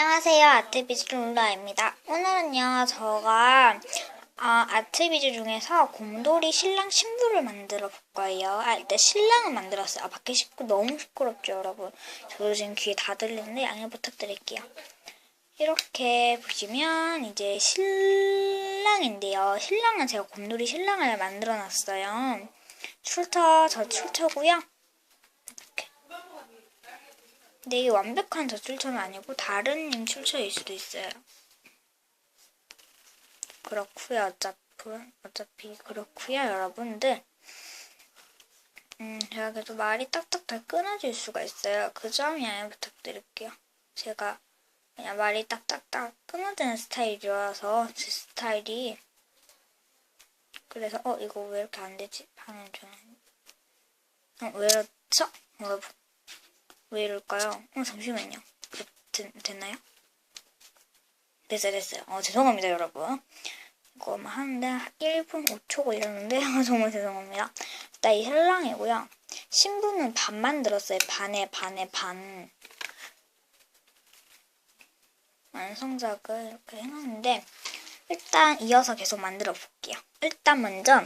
안녕하세요. 아트비즈 룰라입니다. 오늘은요, 저가 아, 아트비즈 중에서 곰돌이 신랑 신부를 만들어 볼 거예요. 아, 일단 신랑을 만들었어요. 아, 밖에 시끄 너무 시끄럽죠, 여러분. 저도 지금 귀에 다 들리는데 양해 부탁드릴게요. 이렇게 보시면 이제 신랑인데요. 신랑은 제가 곰돌이 신랑을 만들어 놨어요. 출처, 저 출처고요. 근데 이게 완벽한 저 출처는 아니고 다른 님 출처일 수도 있어요. 그렇고요. 어차피 어차피 그렇고요, 여러분들. 음, 제가 그래도 말이 딱딱 다 끊어질 수가 있어요. 그 점이 양해 부탁드릴게요. 제가 그냥 말이 딱딱딱 끊어지는 스타일이라서 제 스타일이 그래서 어 이거 왜 이렇게 안 되지? 방금 전에 어왜 이렇죠? 여러분 왜 이럴까요? 어, 잠시만요. 됐, 됐나요? 됐어요, 됐어요. 어, 죄송합니다, 여러분. 이거 막 하는데 1분 5초 걸렸는데 정말 죄송합니다. 일단 이 신랑이고요. 신부는 반 만 들었어요. 반에 반에 반. 완성작을 이렇게 해놨는데 일단 이어서 계속 만들어 볼게요. 일단 먼저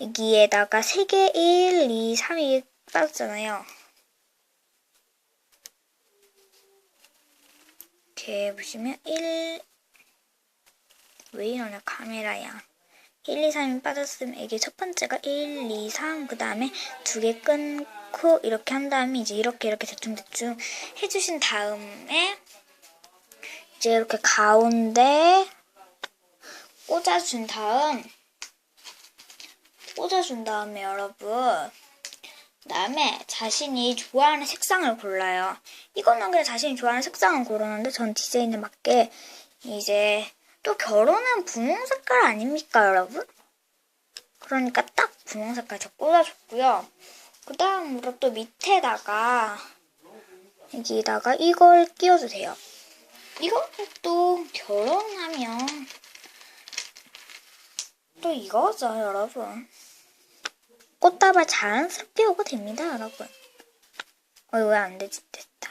여기에다가 3개 1, 2, 3이 빠졌잖아요. 이렇게 보시면 1, 왜 이러냐 카메라야. 1, 2, 3이 빠졌으면 이게 첫 번째가 1, 2, 3, 그 다음에 두 개 끊고 이렇게 한 다음에 이제 이렇게 이렇게 대충대충 해주신 다음에 이제 이렇게 가운데 꽂아준 다음 꽂아준 다음에 여러분 그다음에 자신이 좋아하는 색상을 골라요. 이거는 그냥 자신이 좋아하는 색상을 고르는데 전 디자인에 맞게 이제 또 결혼은 분홍 색깔 아닙니까 여러분? 그러니까 딱 분홍 색깔 저 꽂아줬고요. 그 다음으로 또 밑에다가 여기다가 이걸 끼워주세요. 이것도 또 결혼하면 또 이거죠 여러분. 꽃다발 자연스럽게 오고 됩니다, 여러분. 어, 왜 안 되지? 됐다.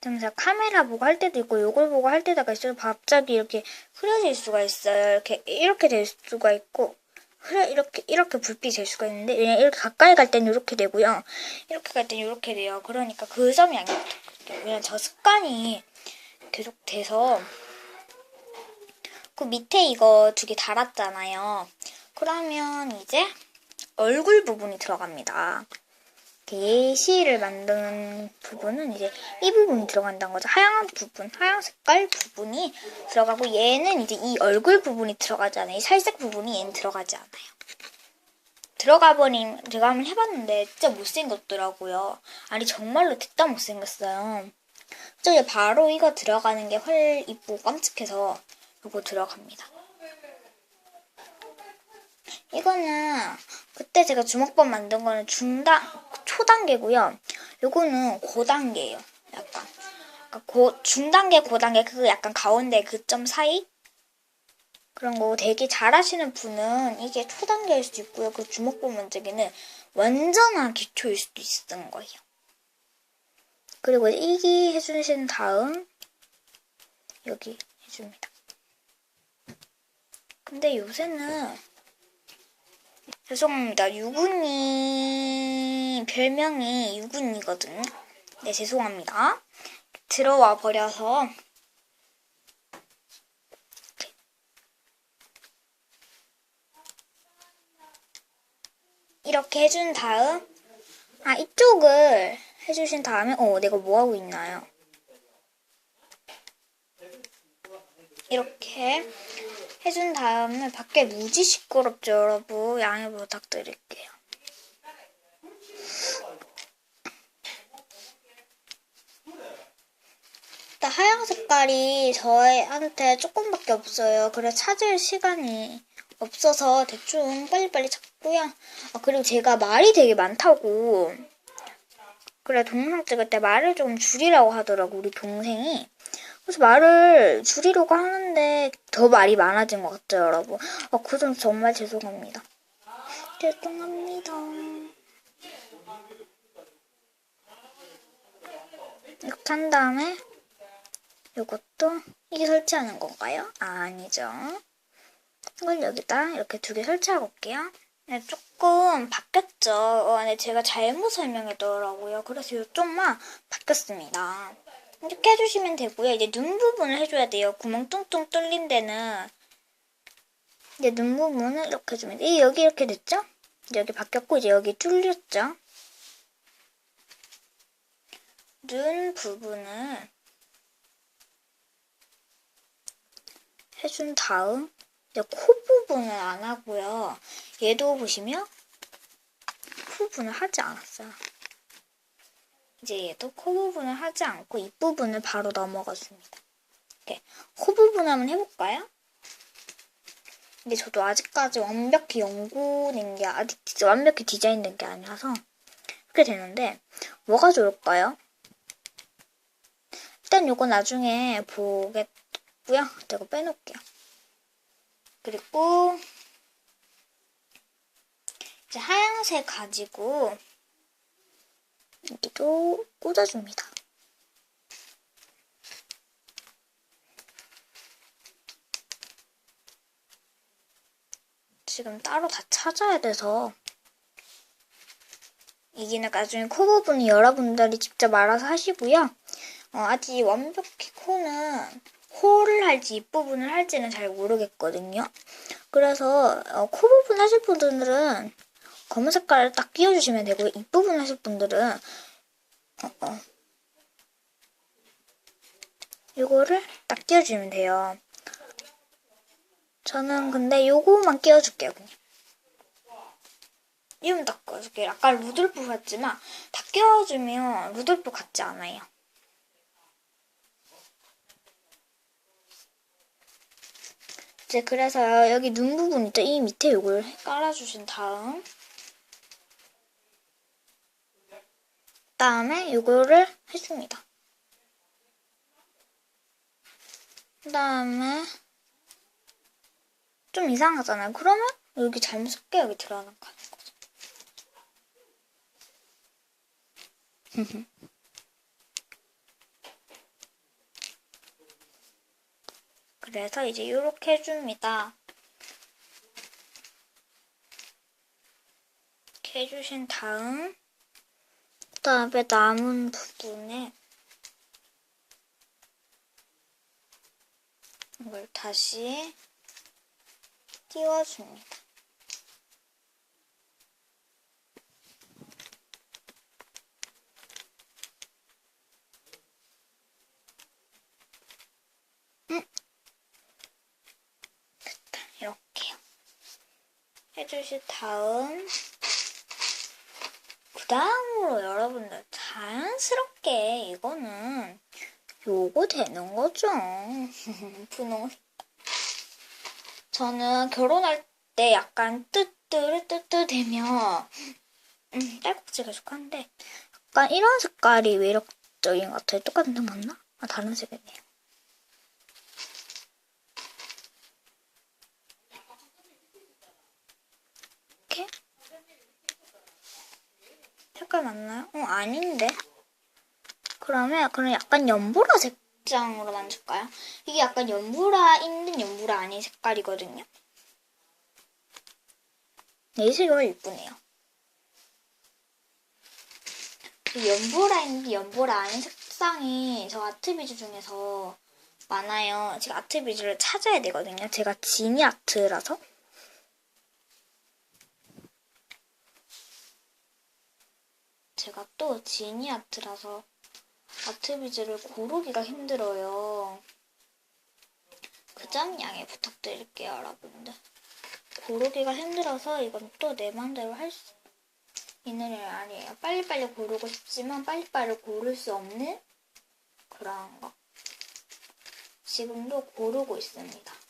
좀 제가 카메라 보고 할 때도 있고, 요걸 보고 할 때다가 있어요. 갑자기 이렇게 흐려질 수가 있어요. 이렇게, 이렇게 될 수가 있고, 흐려, 이렇게, 이렇게 불빛이 될 수가 있는데, 이렇게 가까이 갈 때는 이렇게 되고요. 이렇게 갈 때는 이렇게 돼요. 그러니까 그 점이 부탁드릴게요. 왜냐면 저 습관이 계속 돼서, 그 밑에 이거 두 개 달았잖아요. 그러면 이제, 얼굴 부분이 들어갑니다. 예시를 만드는 부분은 이제 이 부분이 들어간다는 거죠. 하얀 부분, 하얀 색깔 부분이 들어가고 얘는 이제 이 얼굴 부분이 들어가지 않아요. 이 살색 부분이 얘는 들어가지 않아요. 들어가 버린 제가 한번 해봤는데 진짜 못생겼더라고요. 아니 정말로 됐다 못생겼어요. 그래서 바로 이거 들어가는 게헐 이쁘고 깜찍해서 이거 들어갑니다. 이거는 그때 제가 주먹밥 만든 거는 중단 초단계고요. 요거는 고단계예요. 약간 그러니까 고 중단계 고단계 그 약간 가운데 그 점 사이 그런 거 되게 잘하시는 분은 이게 초단계일 수도 있고요. 그 주먹밥 만들기는 완전한 기초일 수도 있는 거예요. 그리고 이기 해주신 다음 여기 해줍니다. 근데 요새는 죄송합니다. 유군이 별명이 유군이거든요. 네, 죄송합니다. 들어와 버려서 이렇게 해준 다음 아 이쪽을 해주신 다음에 어 내가 뭐 하고 있나요? 이렇게 해준 다음에 밖에 무지 시끄럽죠, 여러분. 양해 부탁드릴게요. 하얀 색깔이 저한테 조금밖에 없어요. 그래 찾을 시간이 없어서 대충 빨리빨리 찾고요. 아, 그리고 제가 말이 되게 많다고. 그래 동영상 찍을 때 말을 좀 줄이라고 하더라고 우리 동생이. 그래서 말을 줄이려고 하는데 더 말이 많아진 것 같아요, 여러분. 아, 그점 정말 죄송합니다. 죄송합니다. 이렇게 한 다음에 요것도 이게 설치하는 건가요? 아, 아니죠. 이걸 여기다 이렇게 두 개 설치하고 올게요. 네, 조금 바뀌었죠. 어, 네, 제가 잘못 설명했더라고요. 그래서 이쪽만 바뀌었습니다. 이렇게 해주시면 되고요. 이제 눈 부분을 해줘야 돼요. 구멍 뚱뚱 뚫린 데는 이제 눈 부분을 이렇게 해주면 돼요. 여기 이렇게 됐죠? 여기 바뀌었고 이제 여기 뚫렸죠? 눈 부분을 해준 다음 이제 코 부분을 안 하고요. 얘도 보시면 코 부분을 하지 않았어요. 이제 얘도 코 부분을 하지 않고 입 부분을 바로 넘어가 줍니다. 이렇게 코 부분 한번 해볼까요? 근데 저도 아직까지 완벽히 연구된 게 아직 완벽히 디자인된 게 아니라서 이렇게 되는데 뭐가 좋을까요? 일단 요거 나중에 보겠고요. 이거 빼놓을게요. 그리고 이제 하얀색 가지고 여기도 꽂아줍니다. 지금 따로 다 찾아야 돼서 이기는 나중에 코 부분은 여러분들이 직접 알아서 하시고요. 어, 아직 완벽히 코는 코를 할지 입 부분을 할지는 잘 모르겠거든요. 그래서 어, 코 부분 하실 분들은 검은 색깔을 딱 끼워주시면 되고 입 부분 하실 분들은 어, 어. 이거를 딱 끼워주면 돼요. 저는 근데 요거만 끼워줄게요, 그냥. 이름 딱 끼워줄게요. 아까 루돌프 같지만 다 끼워주면 루돌프 같지 않아요. 이제 그래서 여기 눈 부분 있죠? 이 밑에 요걸 깔아주신 다음 다음에 요거를 해줍니다. 그 다음에 좀 이상하잖아요. 그러면 여기 자연스럽게 여기 들어가는 거죠. 그래서 이제 이렇게 해줍니다. 이렇게 해주신 다음 그 다음에 남은 부분에 이걸 다시 띄워줍니다. 이렇게요. 해주신 다음 그 다음으로 여러분들 자연스럽게 이거는 요거 되는 거죠. 분홍 저는 결혼할 때 약간 뜨뜨르뜨뜨 되면 음, 딸꾹질가 좋한데 약간 이런 색깔이 매력적인 것 같아요. 똑같은 색 맞나? 아 다른 색이네요. 이렇게 색깔 맞나요? 어 아닌데. 그러면 그럼 약간 연보라 색상으로 만들까요? 이게 약간 연보라 있는 연보라 아닌 색깔이거든요. 네, 이 색이 예쁘네요. 이 연보라 있는 연보라 아닌 색상이 저 아트비즈 중에서 많아요. 제가 아트비즈를 찾아야 되거든요. 제가 지니 아트라서. 제가 또 지니 아트라서 아트 비즈를 고르기가 힘들어요. 그 점 양해 부탁드릴게요, 여러분들. 고르기가 힘들어서 이건 또내 맘대로 할 수 있는 일 아니에요. 빨리빨리 고르고 싶지만 빨리빨리 고를 수 없는 그런 거. 지금도 고르고 있습니다.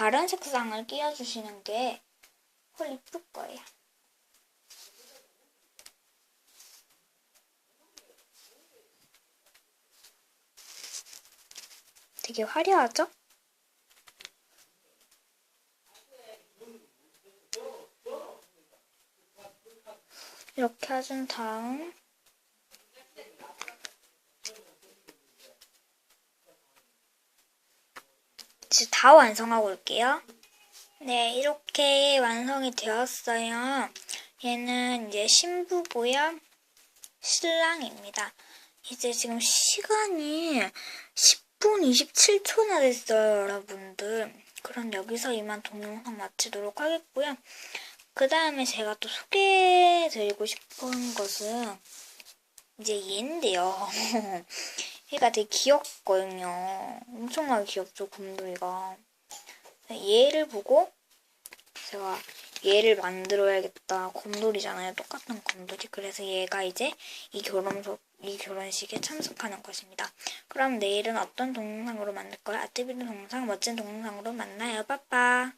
다른 색상을 끼워주시는 게 훨 이쁠 거예요. 되게 화려하죠? 이렇게 해준 다음 다 완성하고 올게요. 네, 이렇게 완성이 되었어요. 얘는 이제 신부고요. 신랑입니다. 이제 지금 시간이 10분 27초나 됐어요, 여러분들. 그럼 여기서 이만 동영상 마치도록 하겠고요. 그 다음에 제가 또 소개해드리고 싶은 것은 이제 얘인데요. 얘가 되게 귀엽거든요. 엄청나게 귀엽죠, 곰돌이가. 얘를 보고 제가 얘를 만들어야겠다. 곰돌이잖아요. 똑같은 곰돌이. 그래서 얘가 이제 이 결혼소, 이 결혼식에 참석하는 것입니다. 그럼 내일은 어떤 동영상으로 만들 거야? 아트비드 동영상, 멋진 동영상으로 만나요. 빠빠.